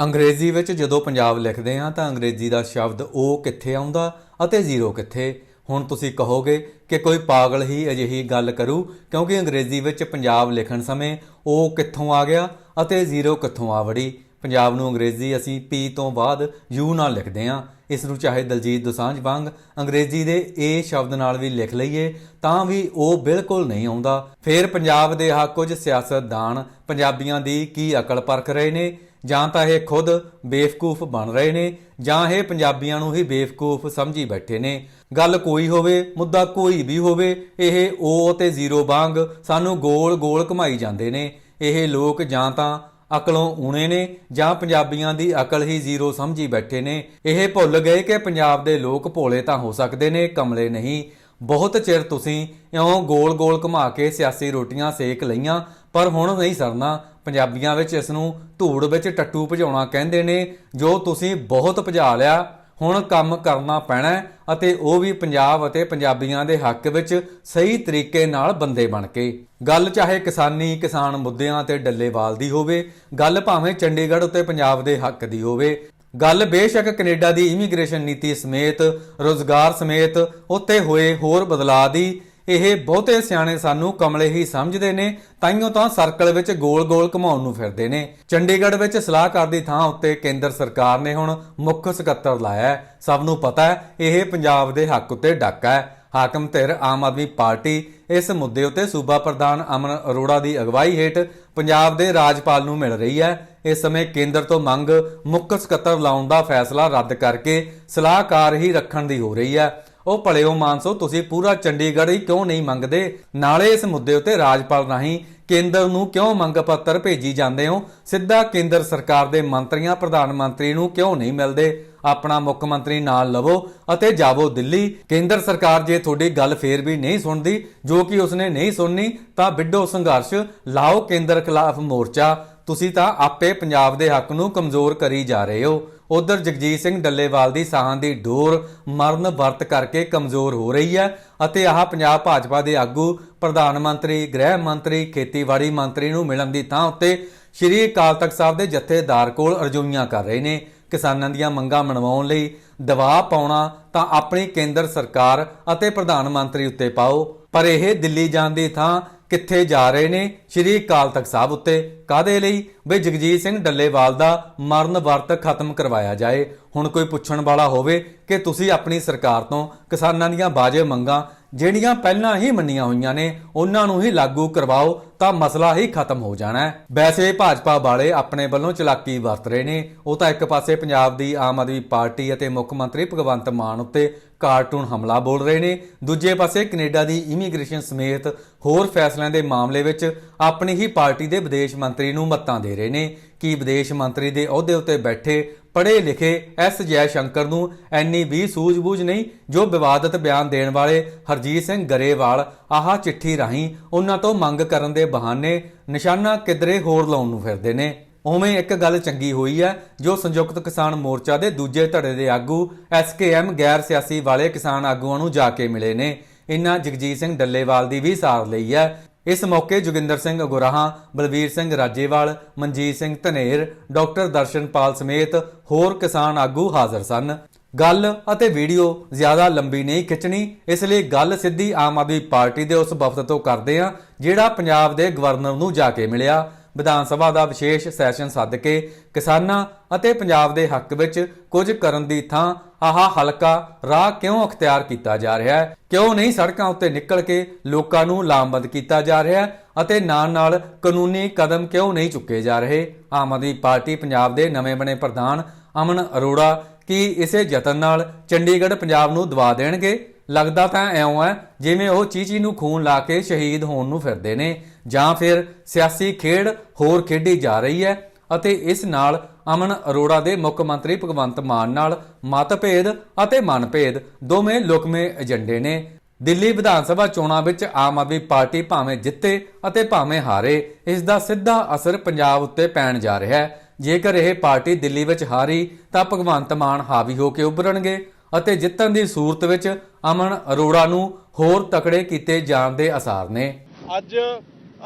ਅੰਗਰੇਜ਼ੀ ਵਿੱਚ ਜਦੋਂ ਪੰਜਾਬ ਲਿਖਦੇ ਹਾਂ ਤਾਂ ਅੰਗਰੇਜ਼ੀ ਦਾ ਸ਼ਬਦ ਉਹ ਕਿੱਥੇ ਆਉਂਦਾ ਅਤੇ ਜ਼ੀਰੋ ਕਿੱਥੇ? ਹੁਣ ਤੁਸੀਂ ਕਹੋਗੇ ਕਿ ਕੋਈ ਪਾਗਲ ਹੀ ਅਜਿਹੀ ਗੱਲ ਕਰੂ, ਕਿਉਂਕਿ ਅੰਗਰੇਜ਼ੀ ਵਿੱਚ ਪੰਜਾਬ ਲਿਖਣ ਸਮੇਂ ਉਹ ਕਿੱਥੋਂ ਆ ਗਿਆ ਅਤੇ ਜ਼ੀਰੋ ਕਿੱਥੋਂ ਆ ਵੜੀ? ਪੰਜਾਬ ਨੂੰ ਅੰਗਰੇਜ਼ੀ ਅਸੀਂ ਪੀ ਤੋਂ ਬਾਅਦ ਯੂ ਨਾਲ ਲਿਖਦੇ ਹਾਂ। ਇਸ ਨੂੰ ਚਾਹੇ ਦਲਜੀਤ ਦੋਸਾਂਝ ਵਾਂਗ ਅੰਗਰੇਜ਼ੀ ਦੇ ਏ ਸ਼ਬਦ ਨਾਲ ਵੀ ਲਿਖ ਲਈਏ, ਤਾਂ ਵੀ ਉਹ ਬਿਲਕੁਲ ਨਹੀਂ ਆਉਂਦਾ। ਫਿਰ ਪੰਜਾਬ ਦੇ ਆਹ ਕੁਝ ਸਿਆਸਤਦਾਨ ਪੰਜਾਬੀਆਂ ਦੀ ਕੀ ਅਕਲ ਪਰਖ ਰਹੇ ਨੇ? ਜਾਂ ਤਾਂ ਇਹ ਖੁਦ ਬੇਵਕੂਫ ਬਣ ਰਹੇ ਨੇ, ਜਾਂ ਇਹ ਪੰਜਾਬੀਆਂ ਨੂੰ ਹੀ ਬੇਵਕੂਫ ਸਮਝੀ ਬੈਠੇ ਨੇ। ਗੱਲ ਕੋਈ ਹੋਵੇ, ਮੁੱਦਾ ਕੋਈ ਵੀ ਹੋਵੇ, ਇਹ ਓ ਤੇ ਜ਼ੀਰੋ ਵਾਂਗ ਸਾਨੂੰ ਗੋਲ-ਗੋਲ ਘੁਮਾਈ ਜਾਂਦੇ ਨੇ। ਇਹ ਲੋਕ ਜਾਂ ਤਾਂ ਅਕਲੋਂ ਊਣੇ ਨੇ, ਜਾਂ ਪੰਜਾਬੀਆਂ ਦੀ ਅਕਲ ਹੀ ਜ਼ੀਰੋ ਸਮਝੀ ਬੈਠੇ ਨੇ। ਇਹ ਭੁੱਲ ਗਏ ਕਿ ਪੰਜਾਬ ਦੇ ਲੋਕ ਭੋਲੇ ਤਾਂ ਹੋ ਸਕਦੇ ਨੇ, ਕਮਲੇ ਨਹੀਂ। ਬਹੁਤ ਚਿਰ ਤੁਸੀਂ ਇਉਂ ਗੋਲ-ਗੋਲ ਘੁਮਾ ਕੇ ਸਿਆਸੀ ਰੋਟੀਆਂ ਸੇਕ ਲਈਆਂ, ਪਰ ਹੁਣ ਨਹੀਂ ਸਰਨਾ। ਪੰਜਾਬੀਆਂ ਵਿੱਚ ਇਸ ਨੂੰ ਧੂੜ ਵਿੱਚ ਟੱਟੂ ਭਜਾਉਣਾ ਕਹਿੰਦੇ ਨੇ, ਜੋ ਤੁਸੀਂ ਬਹੁਤ ਭਜਾ ਲਿਆ, ਹੁਣ ਕੰਮ ਕਰਨਾ ਪੈਣਾ ਅਤੇ ਉਹ ਵੀ ਪੰਜਾਬ ਅਤੇ ਪੰਜਾਬੀਆਂ ਦੇ ਹੱਕ ਵਿੱਚ ਸਹੀ ਤਰੀਕੇ ਨਾਲ ਬੰਦੇ ਬਣ ਕੇ। ਗੱਲ ਚਾਹੇ ਕਿਸਾਨੀ, ਕਿਸਾਨ ਮੁੱਦਿਆਂ ਤੇ ਡੱਲੇਵਾਲ ਦੀ ਹੋਵੇ, ਗੱਲ ਭਾਵੇਂ ਚੰਡੀਗੜ੍ਹ ਉੱਤੇ ਪੰਜਾਬ ਦੇ ਹੱਕ ਦੀ ਹੋਵੇ। ਗੱਲ ਬੇਸ਼ੱਕ ਕੈਨੇਡਾ ਦੀ ਇਮੀਗ੍ਰੇਸ਼ਨ ਨੀਤੀ ਸਮੇਤ, ਰੋਜ਼ਗਾਰ ਸਮੇਤ ਉੱਤੇ ਹੋਏ ਹੋਰ ਬਦਲਾਅ ਦੀ ਇਹ ਬਹੁਤੇ ਸਿਆਣੇ ਸਾਨੂੰ ਕਮਲੇ ਹੀ ਸਮਝਦੇ ਨੇ, ਤਾਈਓ ਤਾਂ ਸਰਕਲ ਵਿੱਚ ਗੋਲ-ਗੋਲ ਘੁਮਾਉਣ ਨੂੰ ਫਿਰਦੇ ਨੇ। ਚੰਡੀਗੜ੍ਹ ਵਿੱਚ ਸਲਾਹਕਾਰ ਦੀ ਥਾਂ ਉੱਤੇ ਕੇਂਦਰ ਸਰਕਾਰ ਨੇ ਹੁਣ ਮੁੱਖ ਸਕੱਤਰ ਲਾਇਆ ਸਭ ਨੂੰ ਪਤਾ ਹੈ, ਇਹ ਪੰਜਾਬ ਦੇ ਹੱਕ ਉੱਤੇ ਡਾਕਾ ਹੈ। ਹਾਕਮ ਧਿਰ ਆਮ ਆਦਮੀ ਪਾਰਟੀ ਇਸ ਮੁੱਦੇ ਉੱਤੇ ਸੂਬਾ ਪ੍ਰਧਾਨ ਅਮਨ ਅਰੋੜਾ ਦੀ ਅਗਵਾਈ ਹੇਠ ਪੰਜਾਬ ਦੇ ਰਾਜਪਾਲ ਨੂੰ ਮਿਲ ਰਹੀ ਹੈ। ਇਸ ਸਮੇਂ ਕੇਂਦਰ ਤੋਂ ਮੰਗ ਮੁੱਖ ਸਕੱਤਰ ਲਾਉਣ ਦਾ ਫੈਸਲਾ ਰੱਦ ਕਰਕੇ ਸਲਾਹਕਾਰ ਹੀ ਰੱਖਣ ਦੀ ਹੋ ਰਹੀ ਹੈ। ਉਹ ਭਲਿਓ ਮਾਨਸੋ, ਤੁਸੀਂ ਪੂਰਾ ਚੰਡੀਗੜ੍ਹ ਹੀ ਕਿਉਂ ਨਹੀਂ ਮੰਗਦੇ? ਨਾਲੇ ਇਸ ਮੁੱਦੇ ਉੱਤੇ ਰਾਜਪਾਲ ਰਾਹੀਂ ਕੇਂਦਰ ਨੂੰ ਕਿਉਂ ਮੰਗ ਪੱਤਰ ਭੇਜੀ ਜਾਂਦੇ ਹੋ? ਸਿੱਧਾ ਕੇਂਦਰ ਸਰਕਾਰ ਦੇ ਮੰਤਰੀਆਂ, ਪ੍ਰਧਾਨ ਮੰਤਰੀ ਨੂੰ ਕਿਉਂ ਨਹੀਂ ਮਿਲਦੇ? ਆਪਣਾ ਮੁੱਖ ਮੰਤਰੀ ਨਾਲ ਲਵੋ ਅਤੇ ਜਾਵੋ ਦਿੱਲੀ। ਕੇਂਦਰ ਸਰਕਾਰ ਜੇ ਤੁਹਾਡੀ ਗੱਲ ਫੇਰ ਵੀ ਨਹੀਂ ਸੁਣਦੀ, ਜੋ ਕਿ ਉਸਨੇ ਨਹੀਂ ਸੁਣਨੀ, ਤਾਂ ਵਿੱਢੋ ਸੰਘਰਸ਼, ਲਾਓ ਕੇਂਦਰ ਖਿਲਾਫ ਮੋਰਚਾ। ਤੁਸੀਂ ਤਾਂ ਆਪੇ ਪੰਜਾਬ ਦੇ ਹੱਕ ਨੂੰ ਕਮਜ਼ੋਰ ਕਰੀ ਜਾ ਰਹੇ ਹੋ। ਉਧਰ ਜਗਜੀਤ ਸਿੰਘ ਡੱਲੇਵਾਲ ਦੀ ਸਾਹਾਂ ਦੀ ਡੋਰ ਮਰਨ ਵਰਤ ਕਰਕੇ ਕਮਜ਼ੋਰ ਹੋ ਰਹੀ ਹੈ ਅਤੇ ਆਹ ਪੰਜਾਬ ਭਾਜਪਾ ਦੇ ਆਗੂ, ਪ੍ਰਧਾਨ ਮੰਤਰੀ, ਗ੍ਰਹਿ ਮੰਤਰੀ, ਖੇਤੀਬਾੜੀ ਮੰਤਰੀ ਨੂੰ ਮਿਲਣ ਦੀ ਥਾਂ ਉੱਤੇ ਸ਼੍ਰੀ ਅਕਾਲ ਤਖਤ ਸਾਹਿਬ ਦੇ ਜਥੇਦਾਰ ਕੋਲ ਅਰਜ਼ੋਈਆਂ ਕਰ ਰਹੇ ਨੇ। ਕਿਸਾਨਾਂ ਦੀਆਂ ਮੰਗਾਂ ਮਨਵਾਉਣ ਲਈ ਦਬਾਅ ਪਾਉਣਾ ਤਾਂ ਆਪਣੀ ਕੇਂਦਰ ਸਰਕਾਰ ਅਤੇ ਪ੍ਰਧਾਨ ਮੰਤਰੀ ਉੱਤੇ ਪਾਓ, ਪਰ ਇਹ ਦਿੱਲੀ ਜਾਣ ਦੀ ਥਾਂ ਕਿੱਥੇ ਜਾ ਰਹੇ ਨੇ? ਸ਼੍ਰੀ ਅਕਾਲ ਤਖਤ ਸਾਹਿਬ ਉੱਤੇ ਕਾਦੇ ਲਈ? ਬਈ ਜਗਜੀਤ ਸਿੰਘ ਡੱਲੇਵਾਲ ਦਾ ਮਰਨ ਵਰਤ ਖਤਮ ਕਰਵਾਇਆ ਜਾਏ। ਹੁਣ ਕੋਈ ਪੁੱਛਣ ਵਾਲਾ ਹੋਵੇ ਕਿ ਤੁਸੀਂ ਆਪਣੀ ਸਰਕਾਰ ਤੋਂ ਕਿਸਾਨਾਂ ਦੀਆਂ ਬਾਜੇ ਮੰਗਾਂ ਜਿਹੜੀਆਂ ਪਹਿਲਾਂ ਹੀ ਮੰਨੀਆਂ ਹੋਈਆਂ ਨੇ, ਉਹਨਾਂ ਨੂੰ ਹੀ ਲਾਗੂ ਕਰਵਾਓ, ਤਾਂ ਮਸਲਾ ਹੀ ਖਤਮ ਹੋ ਜਾਣਾ ਹੈ। ਵੈਸੇ ਭਾਜਪਾ ਵਾਲੇ ਆਪਣੇ ਵੱਲੋਂ ਚਲਾਕੀ ਵਰਤ ਰਹੇ ਨੇ। ਉਹ ਤਾਂ ਇੱਕ ਪਾਸੇ ਪੰਜਾਬ ਦੀ ਆਮ ਆਦਮੀ ਪਾਰਟੀ ਅਤੇ ਮੁੱਖ ਮੰਤਰੀ ਭਗਵੰਤ ਮਾਨ ਉੱਤੇ ਕਾਰਟੂਨ ਹਮਲਾ ਬੋਲ ਰਹੇ ਨੇ। ਦੂਜੇ ਪਾਸੇ ਕੈਨੇਡਾ ਦੀ ਇਮੀਗ੍ਰੇਸ਼ਨ ਸਮੇਤ ਹੋਰ ਫੈਸਲਿਆਂ ਦੇ ਮਾਮਲੇ ਵਿੱਚ ਆਪਣੀ ਹੀ ਪਾਰਟੀ ਦੇ ਵਿਦੇਸ਼ ਮੰਤਰੀ ਨੂੰ ਮੱਤਾਂ ਦੇ ਰਹੇ ਨੇ। ਕਿ ਵਿਦੇਸ਼ ਮੰਤਰੀ ਦੇ ਅਹੁਦੇ ਉੱਤੇ ਬੈਠੇ ਪੜ੍ਹੇ ਲਿਖੇ ਐਸ ਜੈ ਸ਼ੰਕਰ ਨੂੰ ਐਨੀ ਵੀ ਸੂਝ-ਬੂਝ ਨਹੀਂ ਜੋ ਵਿਵਾਦਤ ਬਿਆਨ ਦੇਣ ਵਾਲੇ ਹਰਜੀਤ ਸਿੰਘ ਗਰੇਵਾਲ ਆਹ ਚਿੱਠੀ ਰਾਹੀਂ ਉਹਨਾਂ ਤੋਂ ਮੰਗ ਕਰਨ ਦੇ ਬਹਾਨੇ ਨਿਸ਼ਾਨਾ ਕਿਧਰੇ ਹੋਰ ਲਾਉਣ ਨੂੰ ਫਿਰਦੇ ਨੇ। ਉਵੇਂ ਇੱਕ ਗੱਲ ਚੰਗੀ ਹੋਈ ਹੈ, ਜੋ ਸੰਯੁਕਤ ਕਿਸਾਨ ਮੋਰਚਾ ਦੇ ਦੂਜੇ ਧੜੇ ਦੇ ਆਗੂ ਐਸਕੇਐਮ ਗੈਰ ਸਿਆਸੀ ਵਾਲੇ ਕਿਸਾਨ ਆਗੂਆਂ ਨੂੰ ਜਾ ਕੇ ਮਿਲੇ ਨੇ। ਇਨ੍ਹਾਂ ਜਗਜੀਤ ਸਿੰਘ ਡੱਲੇਵਾਲ ਦੀ ਵੀ ਸਾਰ ਲਈ ਹੈ ਇਸ ਮੌਕੇ ਜੋਗਿੰਦਰ ਸਿੰਘ ਗੁਰਾਹਾਂ ਬਲਵੀਰ ਸਿੰਘ ਰਾਜੇਵਾਲ, ਮਨਜੀਤ ਸਿੰਘ ਧਨੇਰ, ਡਾਕਟਰ ਦਰਸ਼ਨਪਾਲ ਸਮੇਤ ਹੋਰ ਕਿਸਾਨ ਆਗੂ ਹਾਜ਼ਰ ਸਨ। ਗੱਲ ਅਤੇ ਵੀਡੀਓ ਜ਼ਿਆਦਾ ਲੰਬੀ ਨਹੀਂ ਖਿੱਚਣੀ, ਇਸ ਲਈ ਗੱਲ ਸਿੱਧੀ ਆਮ ਆਦਮੀ ਪਾਰਟੀ ਦੇ ਉਸ ਵਫਦ ਤੋਂ ਕਰਦੇ ਹਾਂ, ਜਿਹੜਾ ਪੰਜਾਬ ਦੇ ਗਵਰਨਰ ਨੂੰ ਜਾ ਕੇ ਮਿਲਿਆ। ਵਿਧਾਨ ਸਭਾ ਦਾ ਵਿਸ਼ੇਸ਼ ਸੈਸ਼ਨ ਸੱਦ ਕੇ ਕਿਸਾਨਾਂ ਅਤੇ ਪੰਜਾਬ ਦੇ ਹੱਕ ਵਿੱਚ ਕੁਝ ਕਰਨ ਦੀ ਥਾਂ ਆਹਾ ਹਲਕਾ ਰਾਹ ਕਿਉਂ ਅਖਤਿਆਰ ਕੀਤਾ ਜਾ ਰਿਹਾ ਹੈ? ਕਿਉਂ ਨਹੀਂ ਸੜਕਾਂ ਉੱਤੇ ਨਿਕਲ ਕੇ ਲੋਕਾਂ ਨੂੰ ਲਾਮਬੰਦ ਕੀਤਾ ਜਾ ਰਿਹਾ ਹੈ? ਅਤੇ ਨਾਲ ਨਾਲ ਕਾਨੂੰਨੀ ਕਦਮ ਕਿਉਂ ਨਹੀਂ ਚੁੱਕੇ ਜਾ ਰਹੇ? ਆਮ ਆਦਮੀ ਪਾਰਟੀ ਪੰਜਾਬ ਦੇ ਨਵੇਂ ਬਣੇ ਪ੍ਰਧਾਨ ਅਮਨ ਅਰੋੜਾ ਕੀ ਇਸੇ ਯਤਨ ਨਾਲ ਚੰਡੀਗੜ੍ਹ ਪੰਜਾਬ ਨੂੰ ਦਵਾ ਦੇਣਗੇ? ਲੱਗਦਾ ਤਾਂ ਐਉਂ ਹੈ ਜਿਵੇਂ ਉਹ ਚੀਚੀ ਨੂੰ ਖੂਨ ਲਾ ਕੇ ਸ਼ਹੀਦ ਹੋਣ ਨੂੰ ਫਿਰਦੇ ਨੇ ਜਾਂ ਫਿਰ ਸਿਆਸੀ ਖੇਡ ਹੋਰ ਖੇਡੀ ਜਾ ਰਹੀ ਹੈ ਅਤੇ ਇਸ ਨਾਲ ਅਮਨ ਅਰੋੜਾ ਦੇ ਮੁੱਖ ਮੰਤਰੀ ਭਗਵੰਤ ਮਾਨ ਨਾਲ ਮਤਭੇਦ ਅਤੇ ਮਨਭੇਦ, ਦੋਵੇਂ ਲੁਕਵੇਂ ਏਜੰਡੇ ਨੇ। ਦਿੱਲੀ ਵਿਧਾਨ ਸਭਾ ਚੋਣਾਂ ਵਿੱਚ ਆਮ ਆਦਮੀ ਪਾਰਟੀ ਭਾਵੇਂ ਜਿੱਤੇ ਅਤੇ ਭਾਵੇਂ ਹਾਰੇ, ਇਸ ਦਾ ਸਿੱਧਾ ਅਸਰ ਪੰਜਾਬ ਉੱਤੇ ਪੈਣ ਜਾ ਰਿਹਾ ਹੈ। ਜੇਕਰ ਇਹ ਪਾਰਟੀ ਦਿੱਲੀ ਵਿੱਚ ਹਾਰੀ, ਤਾਂ ਭਗਵੰਤ ਮਾਨ ਹਾਵੀ ਹੋ ਕੇ ਉੱਭਰਨਗੇ ਅਤੇ ਜਿੱਤਣ ਦੀ ਸੂਰਤ ਵਿੱਚ ਅਮਨ ਅਰੋੜਾ ਨੂੰ ਹੋਰ ਤਕੜੇ ਕੀਤੇ ਜਾਣ ਦੇ ਅਸਾਰ ਨੇ। ਅੱਜ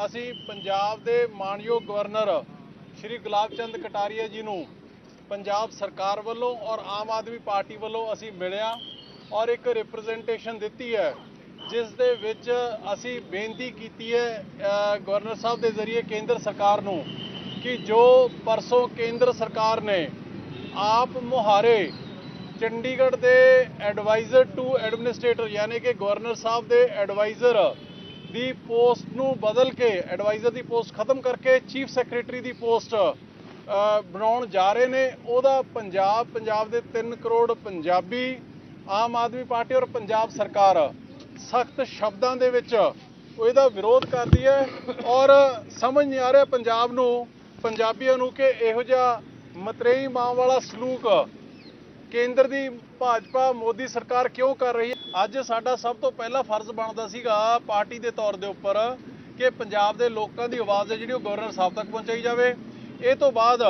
ਅਸੀਂ ਪੰਜਾਬ ਦੇ ਮਾਨਯੋਗ ਗਵਰਨਰ ਸ਼੍ਰੀ ਗੁਲਾਬ ਚੰਦ ਕਟਾਰੀਆ ਜੀ ਨੂੰ ਪੰਜਾਬ ਸਰਕਾਰ ਵੱਲੋਂ ਔਰ ਆਮ ਆਦਮੀ ਪਾਰਟੀ ਵੱਲੋਂ ਅਸੀਂ ਮਿਲਿਆ ਔਰ ਇੱਕ ਰਿਪਰੈਜ਼ੈਂਟੇਸ਼ਨ ਦਿੱਤੀ ਹੈ, ਜਿਸ ਦੇ ਵਿੱਚ ਅਸੀਂ ਬੇਨਤੀ ਕੀਤੀ ਹੈ ਗਵਰਨਰ ਸਾਹਿਬ ਦੇ ਜ਼ਰੀਏ ਕੇਂਦਰ ਸਰਕਾਰ ਨੂੰ ਕਿ ਜੋ ਪਰਸੋਂ ਕੇਂਦਰ ਸਰਕਾਰ ਨੇ ਆਪ ਮੁਹਾਰੇ ਚੰਡੀਗੜ੍ਹ ਦੇ ਐਡਵਾਈਜ਼ਰ ਟੂ ਐਡਮਿਨਿਸਟ੍ਰੇਟਰ ਯਾਨੀ ਕਿ ਗਵਰਨਰ ਸਾਹਿਬ ਦੇ ਐਡਵਾਈਜ਼ਰ ਦੀ ਪੋਸਟ ਨੂੰ ਬਦਲ ਕੇ ਐਡਵਾਈਜ਼ਰ ਦੀ ਪੋਸਟ ਖਤਮ ਕਰਕੇ ਚੀਫ ਸੈਕਟਰੀ ਦੀ ਪੋਸਟ ਬਣਾਉਣ ਜਾ ਰਹੇ ਨੇ। ਉਹਦਾ ਪੰਜਾਬ ਪੰਜਾਬ ਦੇ 3 ਕਰੋੜ ਪੰਜਾਬੀ, ਆਮ ਆਦਮੀ ਪਾਰਟੀ ਔਰ ਪੰਜਾਬ ਸਰਕਾਰ ਸਖਤ ਸ਼ਬਦਾਂ ਦੇ ਵਿੱਚ ਇਹਦਾ ਵਿਰੋਧ ਕਰਦੀ ਹੈ ਔਰ ਸਮਝ ਨਹੀਂ ਆ ਰਿਹਾ ਪੰਜਾਬ ਨੂੰ, ਪੰਜਾਬੀਆਂ ਨੂੰ ਕਿ ਇਹੋ ਜਿਹਾ ਮਤਰੇਈ ਮਾਂ ਵਾਲਾ ਸਲੂਕ ਕੇਂਦਰ ਦੀ ਭਾਜਪਾ, ਮੋਦੀ ਸਰਕਾਰ ਕਿਉਂ ਕਰ ਰਹੀ ਹੈ? ਅੱਜ ਸਾਡਾ ਸਭ ਤੋਂ ਪਹਿਲਾ ਫਰਜ਼ ਬਣਦਾ ਸੀਗਾ ਪਾਰਟੀ ਦੇ ਤੌਰ ਦੇ ਉੱਪਰ ਕਿ ਪੰਜਾਬ ਦੇ ਲੋਕਾਂ ਦੀ ਆਵਾਜ਼ ਹੈ ਜਿਹੜੀ ਉਹ ਗਵਰਨਰ ਸਾਹਿਬ ਤੱਕ ਪਹੁੰਚਾਈ ਜਾਵੇ। ਇਹ ਤੋਂ ਬਾਅਦ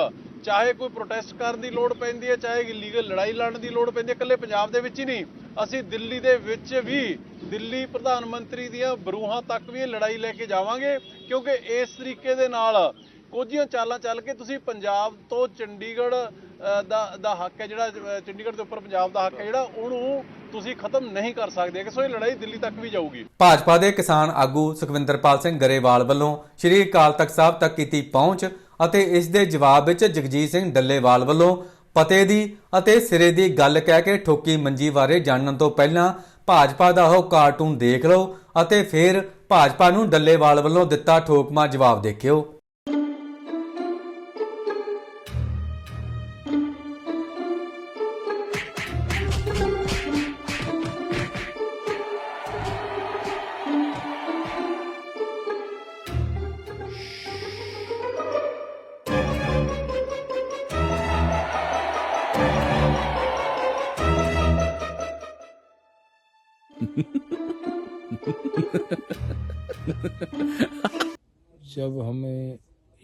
ਚਾਹੇ ਕੋਈ ਪ੍ਰੋਟੈਸਟ ਕਰਨ ਦੀ ਲੋੜ ਪੈਂਦੀ ਹੈ, ਚਾਹੇ ਲੀਗਲ ਲੜਾਈ ਲੜਨ ਦੀ ਲੋੜ ਪੈਂਦੀ ਹੈ, ਇਕੱਲੇ ਪੰਜਾਬ ਦੇ ਵਿੱਚ ਹੀ ਨਹੀਂ। ਅਸੀਂ ਦਿੱਲੀ ਦੇ ਵਿੱਚ ਵੀ ਦਿੱਲੀ ਪ੍ਰਧਾਨ ਮੰਤਰੀ ਦੀਆਂ ਬਰੂਹਾਂ ਤੱਕ ਵੀ ਇਹ ਲੜਾਈ ਲੈ ਕੇ ਜਾਵਾਂਗੇ, ਕਿਉਂਕਿ ਇਸ ਤਰੀਕੇ ਦੇ ਨਾਲ ਕੁਝੀਆਂ ਚਾਲਾਂ ਚੱਲ ਕੇ ਤੁਸੀਂ ਪੰਜਾਬ ਤੋਂ ਚੰਡੀਗੜ੍ਹ ਦਾ ਦਾ ਹੱਕ ਹੈ ਜਿਹੜਾ ਚੰਡੀਗੜ੍ਹ ਦੇ ਉੱਪਰ ਪੰਜਾਬ ਦਾ ਹੱਕ ਹੈ ਜਿਹੜਾ, ਉਹਨੂੰ ਤੁਸੀਂ ਖਤਮ ਨਹੀਂ ਕਰ ਸਕਦੇ ਕਿ ਸੋ ਇਹ ਲੜਾਈ ਦਿੱਲੀ ਤੱਕ ਵੀ ਜਾਊਗੀ। ਭਾਜਪਾ ਦੇ ਕਿਸਾਨ ਆਗੂ ਸੁਖਵਿੰਦਰਪਾਲ ਸਿੰਘ ਗਰੇਵਾਲ ਵੱਲੋਂ ਸ਼੍ਰੀ ਅਕਾਲ ਤਖਤ ਸਾਹਿਬ ਤੱਕ ਕੀਤੀ ਪਹੁੰਚ ਅਤੇ ਇਸ ਦੇ ਜਵਾਬ ਵਿੱਚ ਜਗਜੀਤ ਸਿੰਘ ਡੱਲੇਵਾਲ ਵੱਲੋਂ ਪਤੇ ਦੀ ਅਤੇ ਸਿਰੇ ਦੀ ਗੱਲ ਕਹਿ ਕੇ ਠੋਕੀ ਮੰਜੀ ਬਾਰੇ ਜਾਣਨ ਤੋਂ ਪਹਿਲਾਂ ਭਾਜਪਾ ਦਾ ਉਹ ਕਾਰਟੂਨ ਦੇਖ ਲਓ ਅਤੇ ਫਿਰ ਭਾਜਪਾ ਨੂੰ ਡੱਲੇਵਾਲ ਵੱਲੋਂ ਦਿੱਤਾ ਠੋਕਮਾ ਜਵਾਬ ਦੇਖਿਓ। जब हमें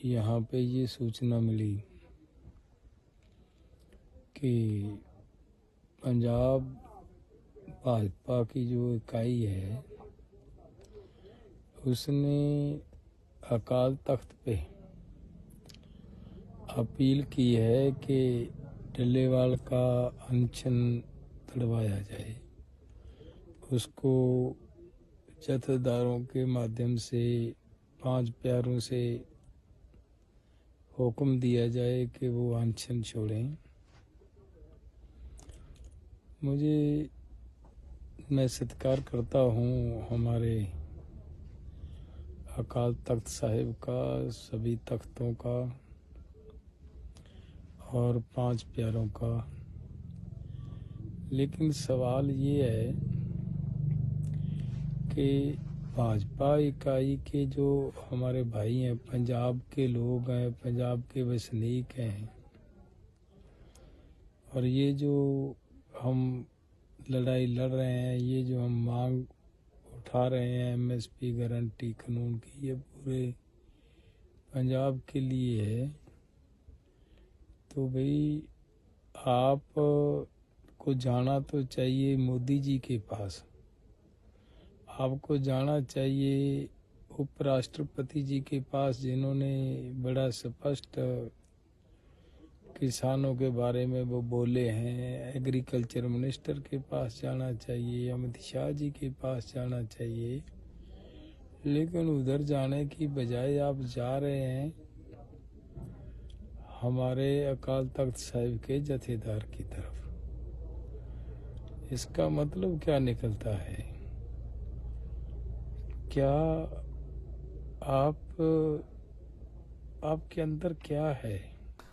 यहाँ पे ये सूचना मिली कि पंजाब भाजपा की जो इकाई है, उसने अकाल तख्त पे अपील की है कि डल्लेवाल का अनशन तड़वाया जाए। उसको जथेदारों के माध्यम से पाँच प्यारों से हुक्म दिया जाए कि वो अनशन छोड़ें। मुझे, मैं सत्कार करता हूँ हमारे अकाल तख्त साहिब का, सभी तख्तों का और पाँच प्यारों का। लेकिन सवाल ये है कि भाजपा इकाई के जो हमारे भाई हैं, पंजाब के लोग हैं, पंजाब के वसनीक हैं। और ये जो हम लड़ाई लड़ रहे हैं, ये जो हम मांग उठा रहे हैं एमएसपी गारंटी कानून की, ये पूरे पंजाब के लिए है। तो भाई, आप को जाना तो चाहिए मोदी जी के पास। आपको जाना चाहिए उपराष्ट्रपति जी के पास, जिन्होंने बड़ा स्पष्ट किसानों के बारे में वो बोले हैं। एग्रीकल्चर मिनिस्टर के पास जाना चाहिए, अमित शाह जी के पास जाना चाहिए। लेकिन उधर जाने की बजाय आप जा रहे हैं हमारे अकाल तख्त साहिब के जथेदार की तरफ़। इसका मतलब क्या निकलता है? क्या आप आपके अंदर क्या है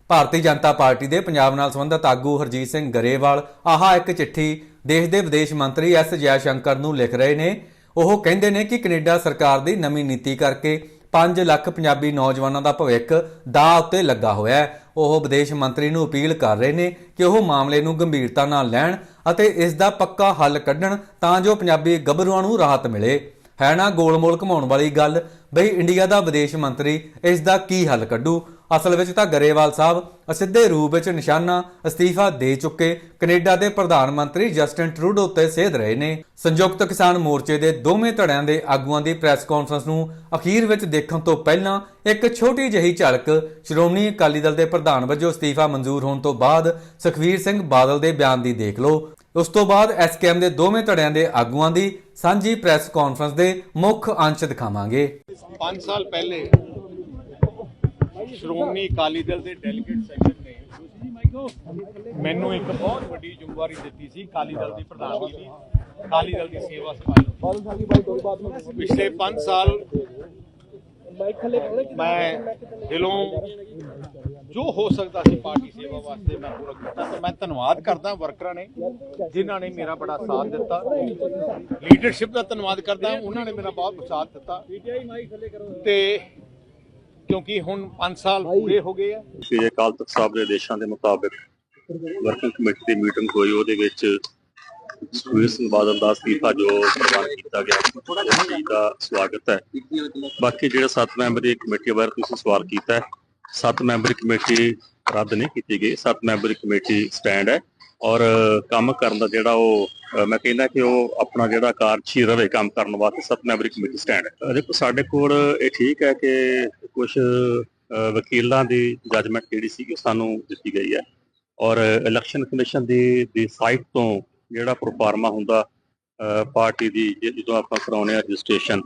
ਭਾਰਤੀ ਜਨਤਾ ਪਾਰਟੀ ਦੇ ਪੰਜਾਬ ਨਾਲ ਸੰਬੰਧਿਤ ਆਗੂ ਹਰਜੀਤ ਸਿੰਘ ਗਰੇਵਾਲ ਆਹ ਇੱਕ ਚਿੱਠੀ ਦੇਸ਼ ਦੇ ਵਿਦੇਸ਼ ਮੰਤਰੀ ਐਸ ਜੈਸ਼ੰਕਰ ਨੂੰ ਲਿਖ ਰਹੇ ਨੇ ਉਹ ਕਹਿੰਦੇ ਨੇ ਕਿ ਕੈਨੇਡਾ ਸਰਕਾਰ ਦੀ ਨਵੀਂ ਨੀਤੀ ਕਰਕੇ 5 ਲੱਖ ਪੰਜਾਬੀ ਨੌਜਵਾਨਾਂ ਦਾ ਭਵਿੱਖ ਦਾਅ ਉੱਤੇ ਲੱਗਾ ਹੋਇਆ ਹੈ ਉਹ ਵਿਦੇਸ਼ ਮੰਤਰੀ ਨੂੰ ਅਪੀਲ ਕਰ ਰਹੇ ਨੇ ਕਿ ਉਹ ਮਾਮਲੇ ਨੂੰ ਗੰਭੀਰਤਾ ਨਾਲ ਲੈਣ ਅਤੇ ਇਸ ਦਾ ਪੱਕਾ ਹੱਲ ਕੱਢਣ ਤਾਂ ਜੋ ਪੰਜਾਬੀ ਗੱਭਰੂਆਂ ਨੂੰ ਰਾਹਤ ਮਿਲੇ ਹੈ ਨਾ ਗੋਲਮੋਲ ਘਮਾਉਣ ਵਾਲੀ ਗੱਲ? ਬਈ ਇੰਡੀਆ ਦਾ ਵਿਦੇਸ਼ ਮੰਤਰੀ ਇਸ ਦਾ ਕੀ ਹੱਲ ਕੱਢੂ? ਅਸਲ ਵਿੱਚ ਤਾਂ ਗਰੇਵਾਲ ਸਾਹਿਬ ਅਸਿੱਧੇ ਰੂਪ ਵਿੱਚ ਨਿਸ਼ਾਨਾ ਅਸਤੀਫਾ ਦੇ ਚੁੱਕੇ। ਕੈਨੇਡਾ ਦੇ ਪ੍ਰਧਾਨ ਮੰਤਰੀ ਜਸਟਿਨ ਟਰੂਡੋ ਉੱਤੇ ਸੇਧ ਰਹੇ ਨੇ। ਸੰਯੁਕਤ ਕਿਸਾਨ ਮੋਰਚੇ ਦੇ ਦੋਵੇਂ ਧੜਿਆਂ ਦੇ ਆਗੂਆਂ ਦੀ ਪ੍ਰੈਸ ਕਾਨਫਰੰਸ ਨੂੰ ਅਖੀਰ ਵਿੱਚ ਦੇਖਣ ਤੋਂ ਪਹਿਲਾਂ ਇੱਕ ਛੋਟੀ ਜਿਹੀ ਝਲਕ ਸ਼੍ਰੋਮਣੀ ਅਕਾਲੀ ਦਲ ਦੇ ਪ੍ਰਧਾਨ ਵਜੋਂ ਅਸਤੀਫਾ ਮਨਜ਼ੂਰ ਹੋਣ ਤੋਂ ਬਾਅਦ ਸੁਖਵੀਰ ਸਿੰਘ ਬਾਦਲ ਦੇ ਬਿਆਨ ਦੀ ਦੇਖ ਲਓ। ਉਸ ਤੋਂ ਬਾਅਦ ਐਸਕੇਐਮ ਦੇ ਦੋਵੇਂ ਧੜਿਆਂ ਦੇ ਆਗੂਆਂ ਦੀ ਸਾਂਝੀ ਪ੍ਰੈਸ ਕਾਨਫਰੰਸ ਦੇ ਮੁੱਖ ਅੰਸ਼ ਦਿਖਾਵਾਂਗੇ। 5 ਸਾਲ ਪਹਿਲੇ ਸ਼੍ਰੋਮਣੀ ਅਕਾਲੀ ਦਲ ਦੇ ਡੈਲੀਗੇਟ ਸੈਕਸ਼ਨ ਨੇ ਮੈਨੂੰ ਇੱਕ ਬਹੁਤ ਵੱਡੀ ਜ਼ਿੰਮੇਵਾਰੀ ਦਿੱਤੀ ਸੀ ਅਕਾਲੀ ਦਲ ਦੀ ਪ੍ਰਧਾਨਗੀ ਦੀ, ਅਕਾਲੀ ਦਲ ਦੀ ਸੇਵਾ ਸੰਭਾਲੀ ਪਿਛਲੇ 5 ਸਾਲ ਮੈਂ ਦਿਲੋਂ ਜੋ ਹੋ ਸਕਦਾ ਸੀ ਪਾਰਟੀ ਸੇਵਾ ਵਾਸਤੇ ਮੈਂ ਪੂਰਾ ਕੀਤਾ ਤੇ ਮੈਂ ਧੰਨਵਾਦ ਕਰਦਾ ਵਰਕਰਾਂ ਨੇ ਜਿਨ੍ਹਾਂ ਨੇ ਮੇਰਾ ਬੜਾ ਸਾਥ ਦਿੱਤਾ। ਲੀਡਰਸ਼ਿਪ ਦਾ ਧੰਨਵਾਦ ਕਰਦਾ ਉਹਨਾਂ ਨੇ ਮੇਰਾ ਬਹੁਤ ਸਾਥ ਦਿੱਤਾ। ਤੇ ਕਿਉਂਕਿ ਹੁਣ 5 ਸਾਲ ਪੂਰੇ ਹੋ ਗਏ ਆ। ਸ਼੍ਰੀ ਅਕਾਲ ਤਖਤ ਸਾਹਿਬ ਦੇ ਆਦੇਸ਼ਾਂ ਦੇ ਮੁਤਾਬਕ ਵਰਕਿੰਗ ਕਮੇਟੀ ਦੀ ਮੀਟਿੰਗ ਹੋਈ ਉਹਦੇ ਵਿੱਚ ਸੁਖਬੀਰ ਸਿੰਘ ਬਾਦਲ ਦਾ ਅਸਤੀਫਾ ਜੋ ਪ੍ਰਵਾਨ ਕੀਤਾ ਗਿਆ ਚੀਜ਼ ਦਾ ਸਵਾਗਤ ਹੈ। ਬਾਕੀ ਜਿਹੜੇ 7 ਮੈਂਬਰੀ ਕਮੇਟੀ ਬਾਰੇ ਤੁਸੀਂ ਸਵਾਲ ਕੀਤਾ ਹੈ 7 ਮੈਂਬਰੀ ਕਮੇਟੀ ਰੱਦ ਨਹੀਂ ਕੀਤੀ ਗਈ 7 ਮੈਂਬਰੀ ਕਮੇਟੀ ਸਟੈਂਡ ਹੈ ਔਰ ਕੰਮ ਕਰਨ ਦਾ ਜਿਹੜਾ ਉਹ ਮੈਂ ਕਹਿੰਦਾ ਕਿ ਉਹ ਆਪਣਾ ਜਿਹੜਾ ਕਾਰਜਸ਼ੀਲ ਰਵੇ ਕੰਮ ਕਰਨ ਵਾਸਤੇ 7 ਮੈਂਬਰੀ ਕਮੇਟੀ ਸਟੈਂਡ ਹੈ। ਦੇਖੋ ਸਾਡੇ ਕੋਲ ਇਹ ਠੀਕ ਹੈ ਕਿ ਕੁਝ ਵਕੀਲਾਂ ਦੀ ਜੱਜਮੈਂਟ ਜਿਹੜੀ ਸੀ ਸਾਨੂੰ ਦਿੱਤੀ ਗਈ ਹੈ ਔਰ ਇਲੈਕਸ਼ਨ ਕਮਿਸ਼ਨ ਦੀ ਦੀ ਸਾਈਟ ਤੋਂ ਜਿਹੜਾ ਪ੍ਰੋਫਾਰਮਾ ਹੁੰਦਾ ਅ, ਪਾਰਟੀ ਦੀ ਜ- ਜਦੋਂ ਆਪਾਂ ਕਰਾਉਨੇ ਆ ਰਜਿਸਟ੍ਰੇਸ਼ਨ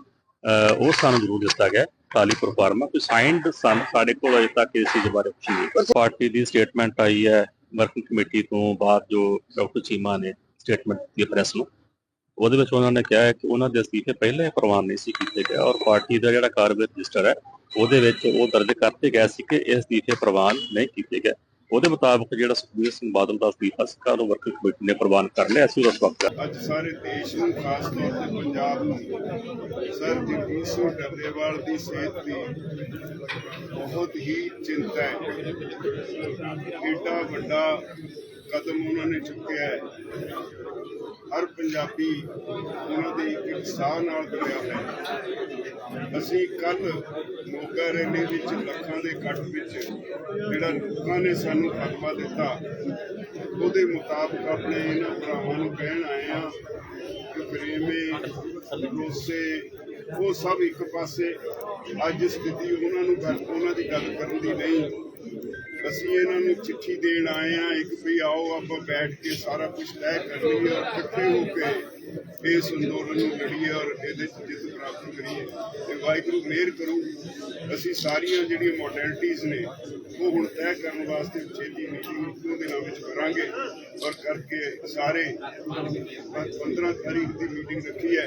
ਉਹ ਸਾਨੂੰ ਜ਼ਰੂਰ ਦਿੱਤਾ ਗਿਆ ਖਾਲੀ ਪ੍ਰੋਫਾਰਮਾ। ਕੋਈ ਸਾਈਨਡ ਸਨ ਸਾਡੇ ਕੋਲ ਅਜੇ ਤੱਕ ਇਸ ਚੀਜ਼ ਬਾਰੇ ਕੁਝ ਨਹੀਂ ਪਾਰਟੀ ਦੀ ਸਟੇਟਮੈਂਟ ਆਈ ਹੈ ਵਰਕਿੰਗ ਕਮੇਟੀ ਤੋਂ ਬਾਅਦ ਜੋ ਡਾਕਟਰ ਚੀਮਾ ਨੇ ਸਟੇਟਮੈਂਟ ਦਿੱਤੀ ਪ੍ਰੈਸ ਨੂੰ। ਉਹਦੇ ਵਿੱਚ ਉਹਨਾਂ ਨੇ ਕਿਹਾ ਹੈ ਕਿ ਉਹਨਾਂ ਦੇ ਅਸਤੀਫੇ ਪਹਿਲਾਂ ਹੀ ਪ੍ਰਵਾਨ ਨਹੀਂ ਸੀ ਕੀਤੇ ਗਏ ਔਰ ਪਾਰਟੀ ਦਾ ਜਿਹੜਾ ਕਾਰਵਾਈ ਰਜਿਸਟਰ ਹੈ ਉਹਦੇ ਵਿੱਚ ਉਹ ਦਰਜ ਕਰਤੇ ਗਏ ਸੀ ਕਿ ਇਹ ਅਸਤੀਫੇ ਪ੍ਰਵਾਨ ਨਹੀਂ ਕੀਤੇ ਗਏ। ਉਹਦੇ ਮੁਤਾਬਕ ਜਿਹੜਾ ਸੁਖਬੀਰ ਸਿੰਘ ਬਾਦਲ ਦਾ ਅਸਤੀਫਾ ਸੀ ਉਹ ਵਰਕਿੰਗ ਕਮੇਟੀ ਨੇ ਪ੍ਰਵਾਨ ਕਰ ਲਿਆ ਸੀ ਉਸ ਵਕਤ ਅੱਜ ਸਾਰੇ ਦੇਸ਼ ਨੂੰ, ਖਾਸ ਤੌਰ ਤੇ ਪੰਜਾਬ ਨੂੰ, ਸਰ ਜਗਜੀਤ ਸਿੰਘ ਡੱਲੇਵਾਲ ਦੀ ਸਿਹਤ ਦੀ ਬਹੁਤ ਹੀ ਚਿੰਤਾ ਹੈ। ਏਡਾ ਵੱਡਾ ਕਦਮ ਉਹਨਾਂ ਨੇ ਚੁੱਕਿਆ ਹੈ। ਹਰ ਪੰਜਾਬੀ ਉਹਨਾਂ ਦੇ ਇੱਕ ਸਾਹ ਨਾਲ ਜੁੜਿਆ ਹੈ। ਅਸੀਂ ਕੱਲ ਮੋਗਾ ਰੈਲੀ ਵਿੱਚ ਲੱਖਾਂ ਦੇ ਇਕੱਠ ਵਿੱਚ ਜਿਹੜਾ ਲੋਕਾਂ ਨੇ ਸਾਨੂੰ ਫਤਵਾ ਦਿੱਤਾ, ਉਹਦੇ ਮੁਤਾਬਕ ਆਪਣੇ ਇਹਨਾਂ ਭਰਾਵਾਂ ਨੂੰ ਕਹਿਣ ਆਏ ਆ ਕਿ ਪ੍ਰੇਮੇ, ਰੋਸੇ, ਉਹ ਸਭ ਇੱਕ ਪਾਸੇ ਅੱਜ ਸਥਿਤੀ ਉਹਨਾਂ ਨੂੰ ਗੱਲ ਉਹਨਾਂ ਦੀ ਗੱਲ ਕਰਨ ਦੀ ਨਹੀਂ। ਅਸੀਂ ਇਹਨਾਂ ਨੂੰ ਚਿੱਠੀ ਦੇਣ ਆਏ ਆ ਇੱਕ ਵੀ ਆਓ, ਆਪਾਂ ਬੈਠ ਕੇ ਸਾਰਾ ਕੁਝ ਤੈਅ ਕਰ ਲਈਏ ਔਰ ਇਕੱਠੇ ਹੋ ਕੇ ਇਸ ਅੰਦੋਲਨ ਨੂੰ ਲੜੀਏ ਔਰ ਇਹਦੇ 'ਚ ਜਿੱਤ ਪ੍ਰਾਪਤ ਕਰੀਏ ਤੇ ਵਾਹਿਗੁਰੂ ਮਿਹਰ ਕਰੂ। ਅਸੀਂ ਸਾਰੀਆਂ ਜਿਹੜੀਆਂ ਮੋਡੈਲਿਟੀਆਂ ਨੇ, ਉਹ ਹੁਣ ਤੈਅ ਕਰਨ ਵਾਸਤੇ ਛੇਤੀ ਮੀਟਿੰਗ ਦੋ ਦਿਨਾਂ ਵਿੱਚ ਕਰਾਂਗੇ। ਔਰ ਕਰਕੇ ਸਾਰੇ 15 ਤਾਰੀਖ ਦੀ ਮੀਟਿੰਗ ਰੱਖੀ ਹੈ।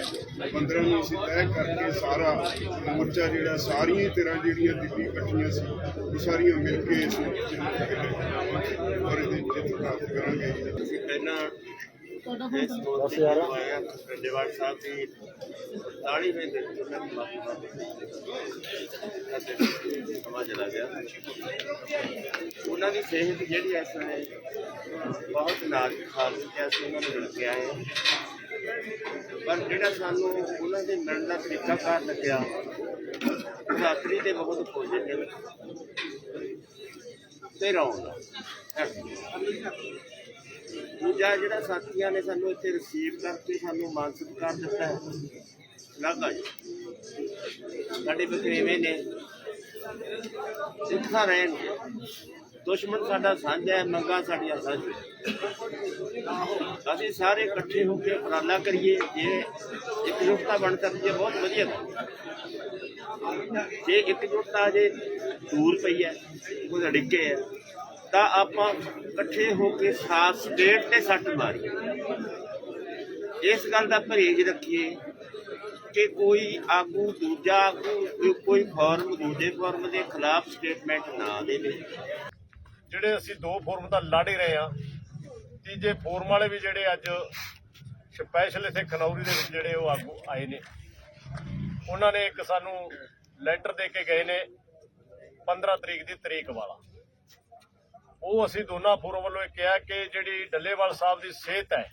15 ਨੂੰ ਅਸੀਂ ਤੈਅ ਕਰਕੇ ਸਾਰਾ ਮੋਰਚਾ ਜਿਹੜਾ, ਸਾਰੀਆਂ ਤਰ੍ਹਾਂ ਜਿਹੜੀਆਂ ਦਿੱਲੀ ਇਕੱਠੀਆਂ ਸੀ, ਉਹ ਸਾਰੀਆਂ ਮਿਲ ਕੇ ਇਸ ਨੂੰ ਔਰ ਇਹਦੇ ਜਿੱਤ ਪ੍ਰਾਪਤ ਕਰਾਂਗੇ। ਅਸੀਂ ਪਹਿਲਾਂ ਇਸ ਦੋਸਤੀ ਨੂੰ ਡੇਵਾਲ ਸਾਹਿਬ ਦੀ 40ਵੇਂ ਦਿਨ ਤੋਂ ਮੈਂ ਮਾਫੀ ਮੰਗਦਾ ਸਮਾਂ ਚਲਾ ਗਿਆ ਉਹਨਾਂ ਦੀ ਸਿਹਤ ਜਿਹੜੀ ਇਸ ਵੇਲੇ ਬਹੁਤ ਨਾਜ਼ੁਕ ਹਾਲਤ ਵਿੱਚ ਅਸੀਂ ਉਹਨਾਂ ਨੂੰ ਮਿਲ ਕੇ ਆਏ ਪਰ ਜਿਹੜਾ ਸਾਨੂੰ ਉਹਨਾਂ ਦੇ ਮਿਲਣ ਦਾ ਤਰੀਕਾ ਕਾਰ ਲੱਗਿਆ ਰਾਤਰੀ ਦੇ ਬਹੁਤ ਪੋਜ਼ਿਟਿਵ ਤੇ ਰੌਂਗ ਦੂਜਾ ਜਿਹੜਾ ਸਾਥੀਆਂ ਨੇ ਸਾਨੂੰ ਇੱਥੇ ਰਿਸੀਵ ਕਰਕੇ ਸਾਨੂੰ ਮਾਨ ਕਰ ਦਿੱਤਾ ਹੈ। ਲਾਗਾ ਜੀ। ਸਾਡੇ ਬਕਰੇਵੇਂ ਨੇ। ਸਿੱਖਾ ਰਹਿਣ ਦੁਸ਼ਮਣ ਸਾਡਾ ਸਾਂਝਾ ਹੈ, ਮੰਗਾ ਸਾਡੀਆਂ ਸਾਂਝੀਆਂ ਅਸੀਂ ਸਾਰੇ ਇਕੱਠੇ ਹੋ ਕੇ ਉਪਰਾਲਾ ਕਰੀਏ। ਜੇ ਇਕਜੁੱਟਤਾ ਬਣ ਸਕਦੀ ਹੈ, ਬਹੁਤ ਵਧੀਆ ਗੱਲ ਜੇ ਇਕਜੁੱਟਤਾ ਜੇ ਦੂਰ ਪਈ ਹੈ ਕੋਈ ਅੜਿੱਕੇ ਹੈ ਤਾਂ ਆਪਾਂ ਇਕੱਠੇ ਹੋ ਕੇ ਸਾਥ ਸਟੇਟ ਤੇ ਸੱਟ ਮਾਰੀਏ ਇਸ ਗੱਲ ਦਾ ਪਰਹੇਜ਼ ਰੱਖੀਏ ਕਿ ਕੋਈ ਆਗੂ ਦੂਜਾ ਆਗੂ ਕੋਈ ਫਾਰਮ ਦੂਜੇ ਫਾਰਮ ਦੇ ਖਿਲਾਫ ਸਟੇਟਮੈਂਟ ਨਾ ਦੇਵੇ। ਜਿਹੜੇ ਅਸੀਂ ਦੋ ਫੋਰਮ ਦਾ ਲੜ ਰਹੇ ਆ ਤੀਜੇ ਫੋਰਮ ਵਾਲੇ ਵੀ ਜਿਹੜੇ ਅੱਜ ਸਪੈਸ਼ਲ ਇੱਥੇ ਖਨੌਰੀ ਦੇ ਵਿੱਚ ਜਿਹੜੇ ਉਹ ਆਗੂ ਆਏ ਨੇ। ਉਹਨਾਂ ਨੇ ਇੱਕ ਸਾਨੂੰ ਲੈਟਰ ਦੇ ਕੇ ਗਏ ਨੇ 15 ਤਰੀਕ ਦੀ ਤਰੀਕ ਵਾਲਾ। ਉਹ ਅਸੀਂ ਦੋਨਾਂ ਫੋਰਮ ਵੱਲੋਂ ਇਹ ਕਿਹਾ ਕਿ ਜਿਹੜੀ ਡੱਲੇਵਾਲ ਸਾਹਿਬ ਦੀ ਸਿਹਤ ਹੈ,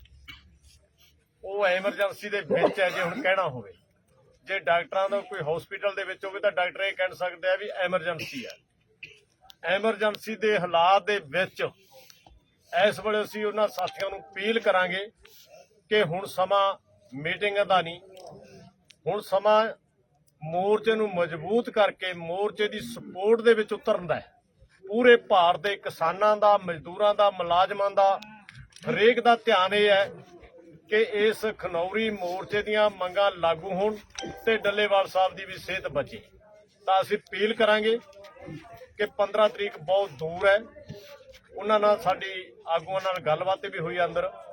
ਉਹ ਐਮਰਜੈਂਸੀ ਦੇ ਵਿੱਚ ਹੈ, ਜੇ ਹੁਣ ਕਹਿਣਾ ਹੋਵੇ। ਜੇ ਡਾਕਟਰਾਂ ਦਾ ਕੋਈ ਹਸਪੀਟਲ ਦੇ ਵਿੱਚ ਹੋਵੇ ਤਾਂ ਡਾਕਟਰ ਇਹ ਕਹਿ ਸਕਦੇ ਆ ਵੀ ਐਮਰਜੈਂਸੀ ਹੈ। ਐਮਰਜੈਂਸੀ ਦੇ ਹਾਲਾਤ ਦੇ ਵਿੱਚ ਇਸ ਵੇਲੇ ਅਸੀਂ ਉਹਨਾਂ ਸਾਥੀਆਂ ਨੂੰ ਅਪੀਲ ਕਰਾਂਗੇ ਕਿ ਹੁਣ ਸਮਾਂ ਮੀਟਿੰਗ ਦਾ ਨਹੀਂ, ਹੁਣ ਸਮਾਂ ਮੋਰਚੇ ਨੂੰ ਮਜ਼ਬੂਤ ਕਰਕੇ ਮੋਰਚੇ ਦੀ ਸਪੋਰਟ ਦੇ ਵਿੱਚ ਉਤਰਨ ਦਾ ਹੈ। ਪੂਰੇ ਭਾਰਤ ਦੇ ਕਿਸਾਨਾਂ ਦਾ, ਮਜ਼ਦੂਰਾਂ ਦਾ, ਮੁਲਾਜ਼ਮਾਂ ਦਾ ਹਰੇਕ ਦਾ ਧਿਆਨ ਇਹ ਹੈ ਕਿ ਇਸ ਖਨੌਰੀ ਮੋਰਚੇ ਦੀਆਂ ਮੰਗਾਂ ਲਾਗੂ ਹੋਣ ਤੇ ਡੱਲੇਵਾਲ ਸਾਹਿਬ ਦੀ ਵੀ ਸਿਹਤ ਬਚੇ। ਤਾਂ ਅਸੀਂ ਅਪੀਲ ਕਰਾਂਗੇ ਕਿ 15 ਤਰੀਕ ਬਹੁਤ ਦੂਰ ਹੈ। ਉਹਨਾਂ ਨਾਲ ਸਾਡੀ ਆਗੂਆਂ ਨਾਲ ਗੱਲਬਾਤ ਵੀ ਹੋਈ ਅੰਦਰ।